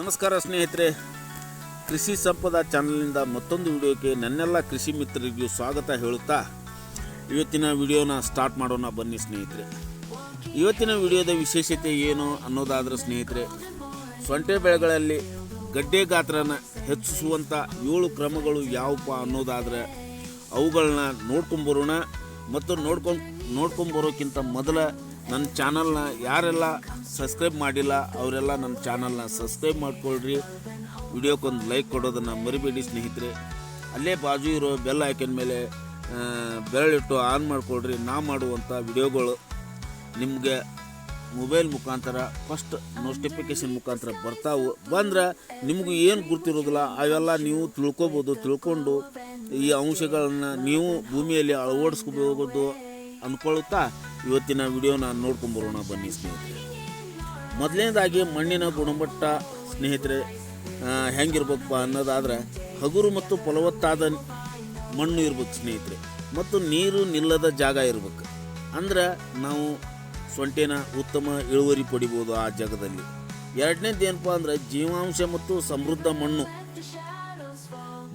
ನಮಸ್ಕಾರ ಸ್ನೇಹಿತರೆ. ಕೃಷಿ ಸಂಪದ ಚಾನಲ್ನಿಂದ ಮತ್ತೊಂದು ವಿಡಿಯೋಕ್ಕೆ ನನ್ನೆಲ್ಲ ಕೃಷಿ ಮಿತ್ರರಿಗೂ ಸ್ವಾಗತ ಹೇಳುತ್ತಾ ಇವತ್ತಿನ ವಿಡಿಯೋನ ಸ್ಟಾರ್ಟ್ ಮಾಡೋಣ ಬನ್ನಿ ಸ್ನೇಹಿತರೆ. ಇವತ್ತಿನ ವಿಡಿಯೋದ ವಿಶೇಷತೆ ಏನು ಅನ್ನೋದಾದ್ರೆ ಸ್ನೇಹಿತರೆ, ಸೊಂಟೆ ಬೆಳೆಗಳಲ್ಲಿ ಗಡ್ಡೆ ಗಾತ್ರನ ಹೆಚ್ಚಿಸುವಂಥ ಏಳು ಕ್ರಮಗಳು ಯಾವಪ್ಪ ಅನ್ನೋದಾದ್ರೆ ಅವುಗಳನ್ನ ನೋಡ್ಕೊಂಬರೋಣ. ಮತ್ತು ನೋಡ್ಕೊಂಡು ನೋಡ್ಕೊಂಬರೋಕ್ಕಿಂತ ಮೊದಲ ನನ್ನ ಚಾನಲ್ನ ಯಾರೆಲ್ಲ ಸಬ್ಸ್ಕ್ರೈಬ್ ಮಾಡಿಲ್ಲ, ಅವರೆಲ್ಲ ನನ್ನ ಚಾನಲ್ನ ಸಬ್ಸ್ಕ್ರೈಬ್ ಮಾಡ್ಕೊಳ್ರಿ. ವಿಡಿಯೋಕ್ಕೊಂದು ಲೈಕ್ ಕೊಡೋದನ್ನು ಮರಿಬೇಡಿ ಸ್ನೇಹಿತರೆ. ಅಲ್ಲೇ ಬಾಜು ಇರೋ ಬೆಲ್ ಹಾಕಿದ ಮೇಲೆ ಬೆರಳು ಬೆರಳಿಟ್ಟು ಆನ್ ಮಾಡಿಕೊಳ್ರಿ. ನಾ ಮಾಡುವಂಥ ವಿಡಿಯೋಗಳು ನಿಮಗೆ ಮೊಬೈಲ್ ಮುಖಾಂತರ, ಫಸ್ಟ್ ನೋಟಿಫಿಕೇಶನ್ ಮುಖಾಂತರ ಬರ್ತಾವು. ಬಂದ್ರೆ ನಿಮಗೂ ಏನು ಗೊತ್ತಿರೋದಿಲ್ಲ ಅವೆಲ್ಲ ನೀವು ತಿಳ್ಕೊಬೋದು, ತಿಳ್ಕೊಂಡು ಈ ಅಂಶಗಳನ್ನು ನೀವು ಭೂಮಿಯಲ್ಲಿ ಅಳವಡಿಸ್ಕೋಬಹುದು ಅಂದ್ಕೊಳ್ಳುತ್ತಾ ಇವತ್ತಿನ ವಿಡಿಯೋನ ನೋಡ್ಕೊಂಬರೋಣ ಬನ್ನಿ ಸ್ನೇಹಿತರೆ. ಮೊದಲನೇದಾಗಿ ಮಣ್ಣಿನ ಗುಣಮಟ್ಟ ಸ್ನೇಹಿತರೆ ಹೆಂಗಿರ್ಬೇಕಪ್ಪ ಅನ್ನೋದಾದ್ರೆ ಹಗುರು ಮತ್ತು ಫಲವತ್ತಾದ ಮಣ್ಣು ಇರ್ಬೇಕು ಸ್ನೇಹಿತರೆ. ಮತ್ತು ನೀರು ನಿಲ್ಲದ ಜಾಗ ಇರ್ಬೇಕು. ಅಂದ್ರೆ ನಾವು ಸೊಂಟೆನ ಉತ್ತಮ ಇಳುವರಿ ಪಡಿಬೋದು ಆ ಜಾಗದಲ್ಲಿ. ಎರಡನೇದು ಏನಪ್ಪ ಅಂದ್ರೆ ಜೀವಾಂಶ ಮತ್ತು ಸಮೃದ್ಧ ಮಣ್ಣು.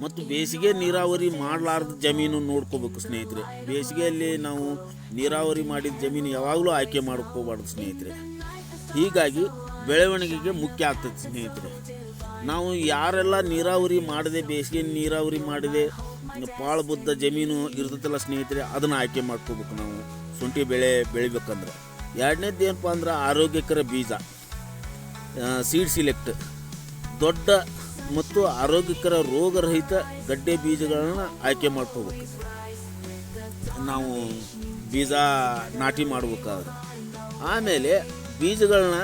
ಮತ್ತು ಬೇಸಿಗೆ ನೀರಾವರಿ ಮಾಡಲಾರ್ದ ಜಮೀನು ನೋಡ್ಕೋಬೇಕು ಸ್ನೇಹಿತರೆ. ಬೇಸಿಗೆಯಲ್ಲಿ ನಾವು ನೀರಾವರಿ ಮಾಡಿದ ಜಮೀನು ಯಾವಾಗಲೂ ಆಯ್ಕೆ ಮಾಡ್ಕೋಬಾರ್ದು ಸ್ನೇಹಿತರೆ. ಹೀಗಾಗಿ ಬೆಳವಣಿಗೆಗೆ ಮುಖ್ಯ ಆಗ್ತದೆ ಸ್ನೇಹಿತರೆ. ನಾವು ಯಾರೆಲ್ಲ ನೀರಾವರಿ ಮಾಡದೆ, ಬೇಸಿಗೆ ನೀರಾವರಿ ಮಾಡಿದೆ ಪಾಳು ಬುದ್ಧ ಜಮೀನು ಇರ್ತದಲ್ಲ ಸ್ನೇಹಿತರೆ, ಅದನ್ನು ಆಯ್ಕೆ ಮಾಡ್ಕೋಬೇಕು ನಾವು. ಶುಂಠಿ ಬೆಳೆ ಬೆಳಿಬೇಕಂದ್ರೆ. ಎರಡನೇದು ಏನಪ್ಪ ಅಂದ್ರೆ ಆರೋಗ್ಯಕರ ಬೀಜ ಸೀಡ್ ಸಿಲೆಕ್ಟ್ ದೊಡ್ಡ ಮತ್ತು ಆರೋಗ್ಯಕರ ರೋಗರಹಿತ ಗಡ್ಡೆ ಬೀಜಗಳನ್ನು ಆಯ್ಕೆ ಮಾಡ್ಕೋಬೇಕು. ನಾವು ಬೀಜ ನಾಟಿ ಮಾಡ್ಬೇಕಾದ್ರೆ. ಆಮೇಲೆ ಬೀಜಗಳನ್ನ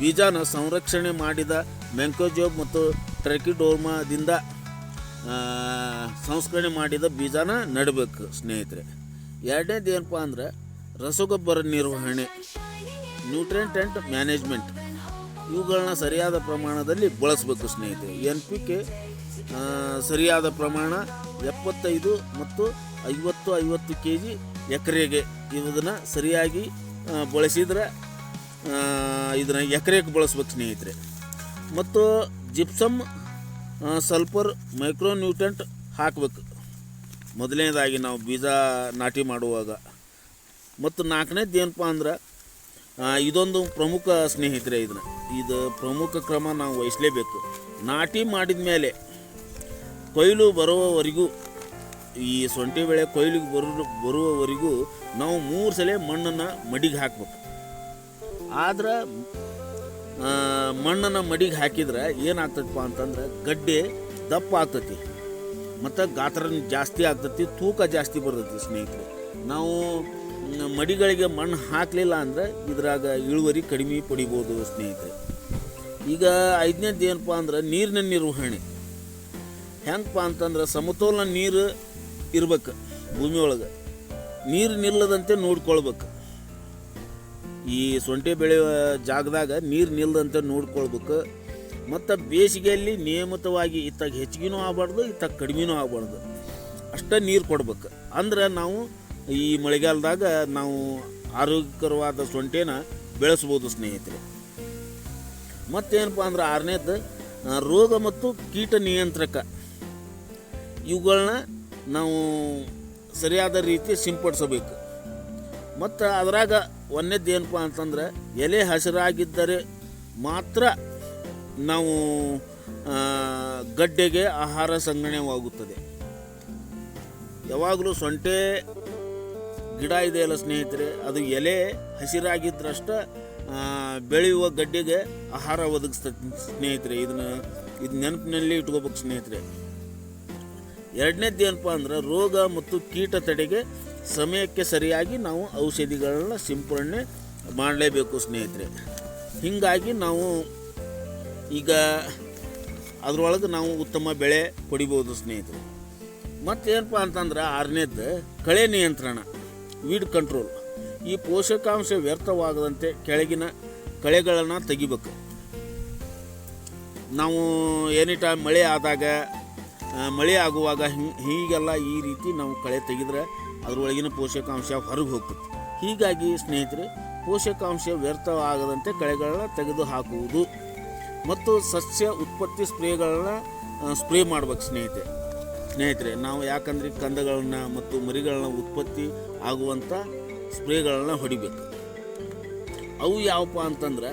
ಬೀಜನ ಸಂರಕ್ಷಣೆ ಮಾಡಿದ ಮೆಂಕೋಜೋಬ್ ಮತ್ತು ಟ್ರೆಕಿಡೋರ್ಮಾದಿಂದ ಸಂಸ್ಕರಣೆ ಮಾಡಿದ ಬೀಜನ ನೆಡಬೇಕು ಸ್ನೇಹಿತರೆ. ಎರಡನೇದು ಏನಪ್ಪ ಅಂದ್ರೆ ರಸಗೊಬ್ಬರ ನಿರ್ವಹಣೆ, ನ್ಯೂಟ್ರಿಯೆಂಟ್ ಆ್ಯಂಡ್ ಮ್ಯಾನೇಜ್ಮೆಂಟ್. ಇವುಗಳನ್ನ ಸರಿಯಾದ ಪ್ರಮಾಣದಲ್ಲಿ ಬಳಸಬೇಕು ಸ್ನೇಹಿತರೆ. ಎನ್ ಪಿ ಕೆ ಸರಿಯಾದ ಪ್ರಮಾಣ ಎಪ್ಪತ್ತೈದು ಮತ್ತು ಐವತ್ತು ಐವತ್ತು ಕೆ ಜಿ ಎಕರೆಗೆ ಇದನ್ನು ಸರಿಯಾಗಿ ಬಳಸಿದರೆ ಇದನ್ನು ಎಕರೆಗೆ ಬಳಸ್ಬೇಕು ಸ್ನೇಹಿತರೆ. ಮತ್ತು ಜಿಪ್ಸಮ್ ಸಲ್ಫರ್ ಮೈಕ್ರೋನ್ಯೂಟ್ರೆಂಟ್ ಹಾಕಬೇಕು. ಮೊದಲನೇದಾಗಿ ನಾವು ಬೀಜ ನಾಟಿ ಮಾಡುವಾಗ. ಮತ್ತು ನಾಲ್ಕನೇದು ಏನಪ್ಪ ಅಂದ್ರೆ ಇದೊಂದು ಪ್ರಮುಖ ಸ್ನೇಹಿತರೆ ಇದನ್ನ ಇದು ಪ್ರಮುಖ ಕ್ರಮ ನಾವು ವಹಿಸಲೇಬೇಕು. ನಾಟಿ ಮಾಡಿದ ಮೇಲೆ ಕೊಯ್ಲು ಬರುವವರೆಗೂ, ಈ ಸೊಂಟಿ ಬೆಳೆ ಕೊಯ್ಲಿಗೆ ಬರೋ ಬರುವವರೆಗೂ ನಾವು ಮೂರು ಸಲ ಮಣ್ಣನ್ನು ಮಡಿಗೆ ಹಾಕ್ಬೇಕು. ಆದ್ರೆ ಮಣ್ಣನ್ನು ಮಡಿಗೆ ಹಾಕಿದ್ರೆ ಏನಾಗ್ತದಪ್ಪ ಅಂತಂದ್ರೆ ಗಡ್ಡೆ ದಪ್ಪ ಆಗ್ತತಿ, ಮತ್ತು ಗಾತ್ರ ಜಾಸ್ತಿ ಆಗ್ತತಿ, ತೂಕ ಜಾಸ್ತಿ ಬರ್ತೈತಿ ಸ್ನೇಹಿತರೆ. ನಾವು ಮಡಿಗಳಿಗೆ ಮಣ್ಣು ಹಾಕಲಿಲ್ಲ ಅಂದ್ರೆ ಇದ್ರಾಗ ಇಳುವರಿ ಕಡಿಮೆ ಪಡಿಬೋದು ಸ್ನೇಹಿತರೆ. ಈಗ ಐದನೇದು ಏನಪ್ಪ ಅಂದ್ರೆ ನೀರಿನ ನಿರ್ವಹಣೆ. ಹೆಂಗಪ್ಪ ಅಂತಂದ್ರೆ ಸಮತೋಲನ ನೀರು ಇರ್ಬೇಕು ಭೂಮಿ ಒಳಗೆ. ನೀರು ನಿಲ್ಲದಂತೆ ನೋಡ್ಕೊಳ್ಬೇಕು. ಈ ಸೊಂಟೆ ಬೆಳೆಯುವ ಜಾಗದಾಗ ನೀರು ನಿಲ್ಲದಂತೆ ನೋಡ್ಕೊಳ್ಬೇಕು. ಮತ್ತು ಬೇಸಿಗೆಯಲ್ಲಿ ನಿಯಮಿತವಾಗಿ ಇತ್ತಾಗ ಹೆಚ್ಚಿಗೆನೂ ಆಗಬಾರ್ದು, ಇತ್ತಾಗ ಕಡಿಮೆನೂ ಆಗಬಾರ್ದು. ಅಷ್ಟೇ ನೀರು ಕೊಡ್ಬೇಕು. ಅಂದ್ರೆ ನಾವು ಈ ಮಳೆಗಾಲದಾಗ ನಾವು ಆರೋಗ್ಯಕರವಾದ ಸೊಂಟೇನ ಬೆಳೆಸ್ಬೋದು ಸ್ನೇಹಿತರೆ. ಮತ್ತೇನಪ್ಪ ಅಂದ್ರೆ ಆರನೇದು ರೋಗ ಮತ್ತು ಕೀಟ ನಿಯಂತ್ರಕ. ಇವುಗಳನ್ನ ನಾವು ಸರಿಯಾದ ರೀತಿ ಸಿಂಪಡಿಸಬೇಕು. ಮತ್ತು ಅದರಾಗ ಒಂದೇದ್ದು ಏನಪ್ಪ ಅಂತಂದ್ರೆ, ಎಲೆ ಹಸಿರಾಗಿದ್ದರೆ ಮಾತ್ರ ನಾವು ಗಡ್ಡೆಗೆ ಆಹಾರ ಸಂಗ್ರಹಣೆವಾಗುತ್ತದೆ ಯಾವಾಗಲೂ ಸೊಂಟೆ ಗಿಡ ಇದೆಯಲ್ಲ ಸ್ನೇಹಿತರೆ, ಅದು ಎಲೆ ಹಸಿರಾಗಿದ್ದರಷ್ಟ ಬೆಳೆಯುವ ಗಡ್ಡೆಗೆ ಆಹಾರ ಒದಗಿಸ್ತದೆ ಸ್ನೇಹಿತರೆ. ಇದನ್ನ, ಇದು ನೆನಪಿನಲ್ಲಿ ಇಟ್ಕೋಬೇಕು ಸ್ನೇಹಿತರೆ. ಎರಡನೇದ್ದು ಏನಪ್ಪ ಅಂದ್ರೆ, ರೋಗ ಮತ್ತು ಕೀಟ ತಡೆಗೆ ಸಮಯಕ್ಕೆ ಸರಿಯಾಗಿ ನಾವು ಔಷಧಿಗಳನ್ನ ಸಿಂಪರಣೆ ಮಾಡಲೇಬೇಕು ಸ್ನೇಹಿತರೆ. ಹೀಗಾಗಿ ನಾವು ಈಗ ಅದರೊಳಗೆ ನಾವು ಉತ್ತಮ ಬೆಳೆ ಪಡಿಬೋದು ಸ್ನೇಹಿತರೆ. ಮತ್ತೇನಪ್ಪ ಅಂತಂದ್ರೆ, ಆರನೇದ್ದು ಕಳೆ ನಿಯಂತ್ರಣ. ವೀಡ್ ಕಂಟ್ರೋಲ್ ಈ ಪೋಷಕಾಂಶ ವ್ಯರ್ಥವಾಗದಂತೆ ಕೆಳಗಿನ ಕಳೆಗಳನ್ನು ತೆಗಿಬೇಕು. ನಾವು ಎನಿ ಟೈಮ್ ಮಳೆ ಆದಾಗ ಮಳೆ ಆಗುವಾಗ ಹಿಂಗೆ ಹೀಗೆಲ್ಲ ಈ ರೀತಿ ನಾವು ಕಳೆ ತೆಗೆದ್ರೆ ಅದರೊಳಗಿನ ಪೋಷಕಾಂಶ ಹೊರಗೆ ಹೋಗ್ತದೆ. ಹೀಗಾಗಿ ಸ್ನೇಹಿತರೆ, ಪೋಷಕಾಂಶ ವ್ಯರ್ಥವಾಗದಂತೆ ಕಳೆಗಳನ್ನು ತೆಗೆದು ಹಾಕುವುದು. ಮತ್ತು ಸಸ್ಯ ಉತ್ಪತ್ತಿ ಸ್ಪ್ರೇಗಳನ್ನ ಸ್ಪ್ರೇ ಮಾಡ್ಬೇಕು ಸ್ನೇಹಿತರೆ. ಸ್ನೇಹಿತರೆ, ನಾವು ಯಾಕಂದ್ರೆ ಕಂದಗಳನ್ನ ಮತ್ತು ಮರಿಗಳನ್ನ ಉತ್ಪತ್ತಿ ಆಗುವಂಥ ಸ್ಪ್ರೇಗಳನ್ನ ಹೊಡಿಬೇಕು. ಅವು ಯಾವಪ್ಪ ಅಂತಂದ್ರೆ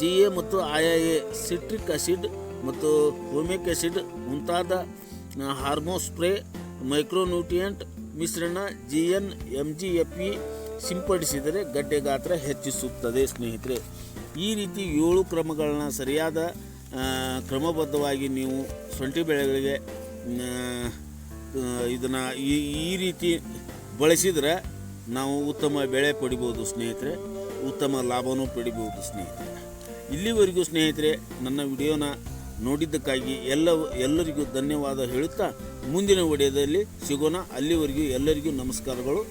ಜಿ ಎ ಮತ್ತು ಐ ಎ ಸಿಟ್ರಿಕ್ ಆಸಿಡ್ ಮತ್ತು ಹೋಮಿಕ್ ಆಸಿಡ್ ಮುಂತಾದ ಹಾರ್ಮೋ ಸ್ಪ್ರೇ ಮೈಕ್ರೋನ್ಯೂಟ್ರಿಯಂಟ್ ಮಿಶ್ರಣ G N M G F E ಸಿಂಪಡಿಸಿದರೆ ಗಡ್ಡೆ ಗಾತ್ರ ಹೆಚ್ಚಿಸುತ್ತದೆ ಸ್ನೇಹಿತರೆ. ಈ ರೀತಿ ಏಳು ಕ್ರಮಗಳನ್ನ ಸರಿಯಾದ ಕ್ರಮಬದ್ಧವಾಗಿ ನೀವು ಶುಂಠಿ ಬೆಳೆಗಳಿಗೆ ಇದನ್ನು ಈ ರೀತಿ ಬಳಸಿದರೆ ನಾವು ಉತ್ತಮ ಬೆಳೆ ಪಡಿಬೋದು ಸ್ನೇಹಿತರೆ, ಉತ್ತಮ ಲಾಭವೂ ಪಡಿಬೋದು ಸ್ನೇಹಿತರೆ. ಇಲ್ಲಿವರೆಗೂ ಸ್ನೇಹಿತರೆ, ನನ್ನ ವಿಡಿಯೋನ ನೋಡಿದ್ದಕ್ಕಾಗಿ ಎಲ್ಲ ಎಲ್ಲರಿಗೂ ಧನ್ಯವಾದ ಹೇಳುತ್ತಾ, ಮುಂದಿನ ವಿಡಿಯೋದಲ್ಲಿ ಸಿಗೋಣ. ಅಲ್ಲಿವರೆಗೂ ಎಲ್ಲರಿಗೂ ನಮಸ್ಕಾರಗಳು.